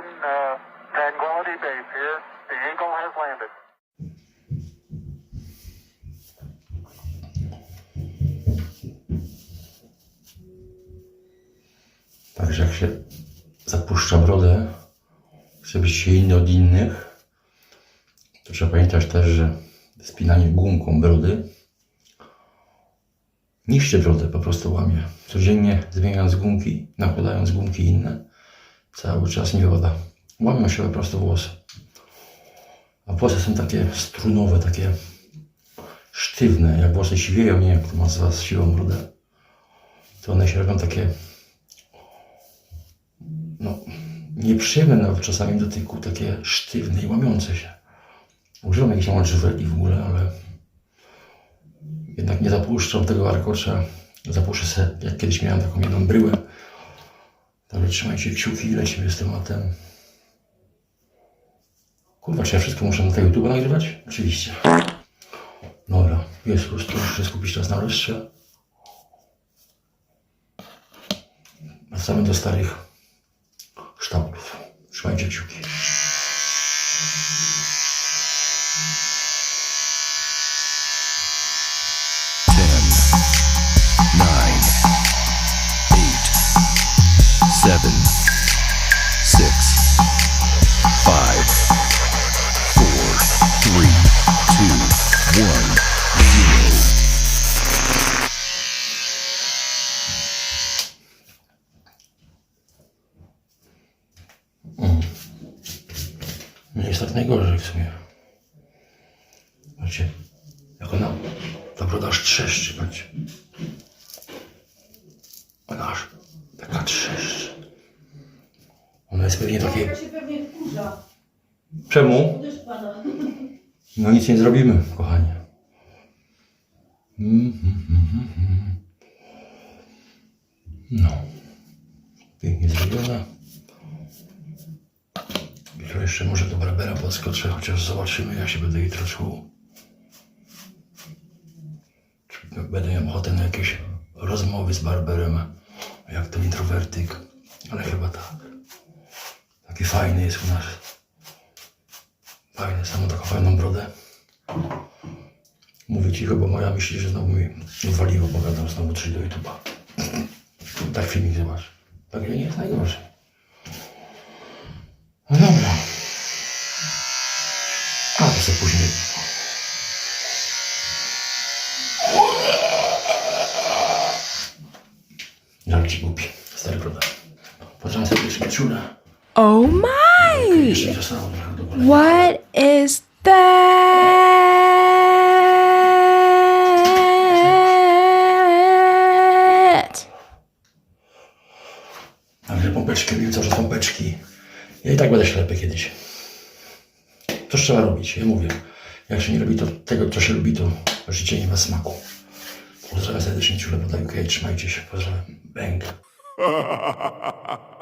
Houston, uh, Tranquility Base here. The Eagle has landed. Także jak się zapuszcza brodę, chce być się inny od innych, to trzeba pamiętać też, że spinanie gumką brody niszczy brodę, po prostu łamie. Codziennie zmieniając gumki, nakładając gumki inne, cały czas nie woda. Łamią się po prostu włosy. A włosy są takie strunowe, takie sztywne. Jak włosy siwieją, nie wiem, kto ma z Was siwą brodę, to one się robią takie no, nieprzyjemne nawet czasami w dotyku, takie sztywne i łamiące się. Używam jakiejś mądrzyweli w ogóle, ale jednak nie zapuszczam tego warkocza. Zapuszczę se, jak kiedyś miałem taką jedną bryłę. Także trzymajcie kciuki lecimy z tematem. Kurwa, czy ja wszystko muszę na tego YouTube nagrywać? Oczywiście. Dobra, jest lustro, muszę skupić czas na lustrze. Wracamy do starych kształtów. Trzymajcie kciuki. Nie jest tak najgorzej w sumie. Patrzcie, jak ona, ta broda aż trzeszczy, patrzcie. Ona aż taka trzeszczy. Ona jest pewnie takie... Ja się pewnie wkurza. Czemu? Uderz pana. No nic nie zrobimy, kochanie. Mm, mm, mm. No. Pięknie zrobiona. Jeszcze może do Barbera podskoczę, chociaż zobaczymy, jak się będę jutro czuł. Czy będę miał ochotę na jakieś rozmowy z Barberem, jak to introwertyk. Ale chyba tak. Taki fajny jest u nas. Fajne, samo taką fajną brodę. Mówię cicho, bo moja myśli, że znowu mi waliło, bo gadam znowu trzy do YouTube'a. Tak filmik zobacz. Tak nie jest najgorzej. No dobra. Sobie później. Żal ci głupi. Stary broda. Pozdrawiam serdecznie czule. Oh my! What is that? Także pompeczki, robił cały czas pompeczki. Ja i tak będę ślepy kiedyś. Coś trzeba robić, ja mówię. Jak się nie robi to, tego, co się lubi, to życie nie ma smaku. Pozdrawiam serdecznie, ciule, podaj, okej, trzymajcie się, pozdrawiam. Bęk.